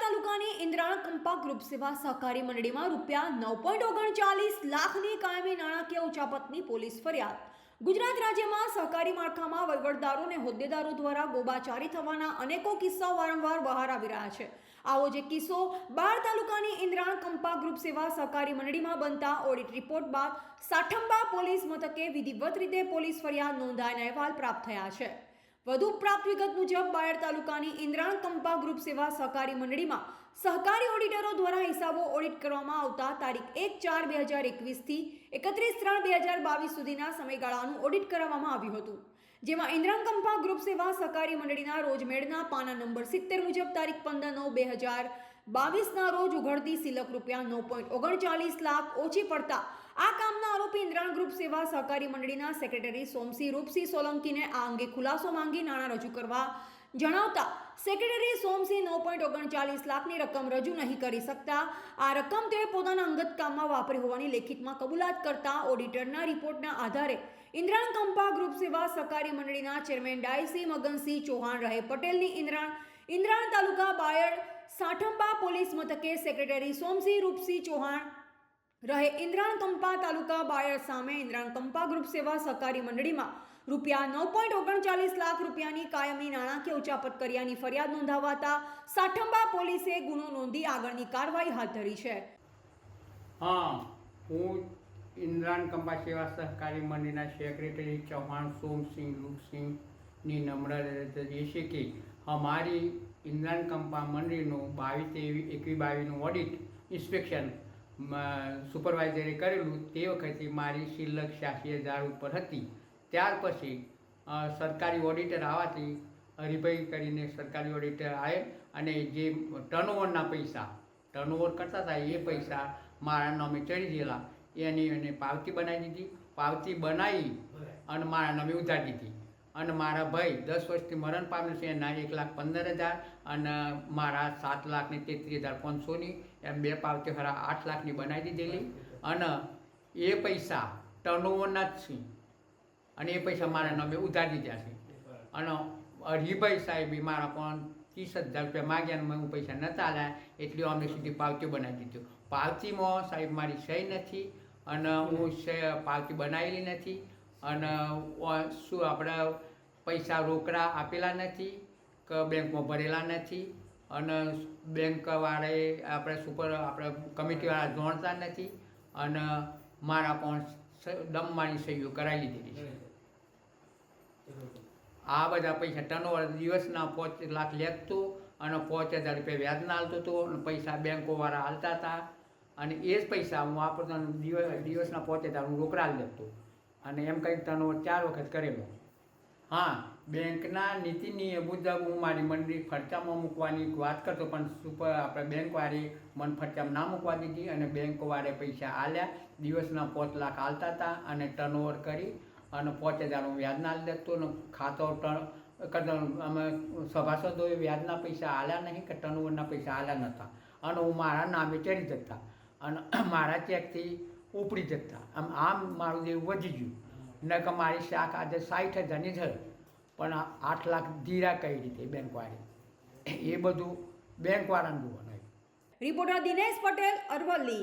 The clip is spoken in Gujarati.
તાલુકાની ઇન્દ્રાણ કંપા ગ્રુપ સેવા સહકારી મંડળીમાં રૂપિયા નવ પોઈન્ટ ઓગણચાલીસ લાખની કાયમી નાણાકીય ઉચાપતની પોલીસ ફરિયાદ. ગુજરાત રાજ્યમાં સહકારી માળખામાં વહીવટદારો અને હોદ્દેદારો દ્વારા ગોબાચારી થવાના અનેકો કિસ્સાઓ વારંવાર બહાર આવી રહ્યા છે. આવો જે કિસ્સો બાળ તાલુકાની ઇન્દ્રાણ કંપા ગ્રુપ સેવા સહકારી મંડળીમાં બનતા ઓડિટ રિપોર્ટ બાદ સાઠંબા પોલીસ મથકે વિધિવત રીતે પોલીસ ફરિયાદ નોંધાયના અહેવાલ પ્રાપ્ત થયા છે. વધુ પ્રાપ્ત વિગત મુજબ બાયડ તાલુકાની ઇન્દ્રાણ કંપા ગ્રુપ સેવા સહકારી મંડળીમાં સહકારી ઓડિટરો દ્વારા હિસાબો ઓડિટ કરવામાં આવતા તારીખ એક ચાર બે હજાર એકવીસથી એકત્રીસ ત્રણ બે હજાર બાવીસ સુધીના સમયગાળાનું ઓડિટ કરાવવામાં આવ્યું હતું. જેમાં ઇન્દ્રાણ કંપા ગ્રુપ સેવા સહકારી મંડળીના રોજમેળના પાના નંબર સિત્તેર મુજબ તારીખ પંદર નવ બે હજાર બાવીસના રોજ ઉઘડતી સિલક રૂપિયા નવ પોઈન્ટ ઓગણચાલીસ લાખ ઓછી પડતા આ કામના આરોપી ઇન્દ્રાણ ગ્રુપ સેવા સહકારી મંડળીના સેક્રેટરી સોમસિંહ રૂપસિંહ સોલંકીને આ અંગે ખુલાસો માંગી નાણાં રજૂ કરવા જણાવતા સેક્રેટરી સોમસિંહ નવ પોઈન્ટ ઓગણચાલીસ લાખની રકમ રજૂ નહીં કરી શકતા. આ રકમ તેઓએ પોતાના અંગત કામમાં વાપરી હોવાની લેખિતમાં કબૂલાત કરતા ઓડિટરના રિપોર્ટના આધારે ઇન્દ્રાણ કંપા ગ્રુપ સેવા સહકારી મંડળીના ચેરમેન ડાયસી મગનસિંહ ચૌહાણ, રહે પટેલની ઇન્દ્રાણ ઇન્દ્રાણ તાલુકા બાયડ સાઠંબા પોલીસ મથકે સેક્રેટરી સોમસિંહ રૂપસિંહ ચૌહાણ રહે ઇન્દ્રાણ કંપા તાલુકા બાયર સામે ઇન્દ્રાણ કંપા ગ્રુપ સેવા સહકારી મંડળીમાં રૂપિયા નવ પોઈન્ટ ઓગણચાલીસ લાખ રૂપિયાની કાયમી નાણાકીય ઉચાપત કર્યાની ફરિયાદ નોંધાવાતા સાઠંબા પોલીસે ગુનો નોંધી આગળની કાર્યવાહી હાથ ધરી છે. હા, હું ઇન્દ્રાણ કંપા સેવા સહકારી મંડળીના સેક્રેટરી ચૌહાણ સોમસિંહ રૂપસિંહની નમ્ર એ છે કે અમારી ઇન્દ્રાણ કંપા મંડળીનું બાવીસ તેવી એકવી બાવીસનું ઓડિટ ઇન્સ્પેક્શન સુપરવાઇઝરે કરેલું તે વખતે મારી શિલ્લક છ્યાસી હજાર ઉપર હતી. ત્યાર પછી સરકારી ઓડિટર આવવાથી હરિભાઈ કરીને સરકારી ઓડિટર આવે અને જે ટર્નઓવરના પૈસા ટર્નઓવર કરતા હતા એ પૈસા મારા નામે ચડી ગયેલા. એની એને પાવતી બનાવી દીધી. પાવતી બનાવી અને મારા નામે ઉધારી દીધી અને મારા ભાઈ દસ વર્ષથી મરણ પામેલ છે. એના એક લાખ પંદર હજાર અને મારા સાત લાખ ને તેત્રીસ હજાર પાંચસોની એમ બે પાવતી ખરા આઠ લાખની બનાવી દીધેલી. અને એ પૈસા ટર્નઓવરના જ છે. અને એ પૈસા મારા નામે ઉધારી દીધા છે. અને હરિભાઈ સાહેબે મારા પણ ત્રીસ હજાર રૂપિયા માગ્યા અને હું પૈસા નહોતા આલ્યા એટલે અમને સીધી પાવતી બનાવી દીધું. પાવતીમાં સાહેબ મારી સહી નથી અને હું પાવતી બનાવેલી નથી. અને શું આપણે પૈસા રોકડા આપેલા નથી, કે બેંકમાં ભરેલા નથી. અને બેંકવાળાએ આપણે સુપર આપણે કમિટીવાળા જોડતા નથી અને મારા પણ દમવાની સહીઓ કરાવી લીધેલી છે. આ બધા પૈસા ટર્નઓવર દિવસના પાંચ લાખ લેતું અને પાંચ હજાર રૂપિયા વ્યાજના હાલતું હતું અને પૈસા બેંકોવાળા હાલતા હતા. અને એ જ પૈસા હું વાપરતો દિવસ, દિવસના પાંચ હજાર હું રોકડા લેતો. અને એમ કંઈક ટર્નઓવર ચાર વખત કરેલો. હા, બેંકના નીતિ નિયમ મુજબ હું મારી મંડળી ફરચામાં મૂકવાની વાત કરતો, પણ સુપર આપણે બેંકવાળી મન ફરચામાં ના મૂકવા દીધી અને બેંકવાળે પૈસા આલ્યા, દિવસના પાંચ લાખ આલતા હતા અને ટર્નઓવર કરી અને પાંચ હજાર હું વ્યાજના લેતો ને ખાતો ટર્ન અમે સભાસદોએ વ્યાજના પૈસા આલ્યા નહીં કે ટર્નઓવરના પૈસા આલ્યા નહોતા. અને હું મારા નામે ચડી જતા અને મારા ચેકથી ઉપડી જતા. આમ આમ મારું દેવું વધી ગયું. ન કે મારી શાખ આજે સાઠ હજારની છે પણ આઠ લાખ ધીરા કઈ રીતે બેંકવાળી એ બધું બેંકવાળાનું જોવાનું રિપોર્ટર દિનેશ પટેલ, અરવલ્લી.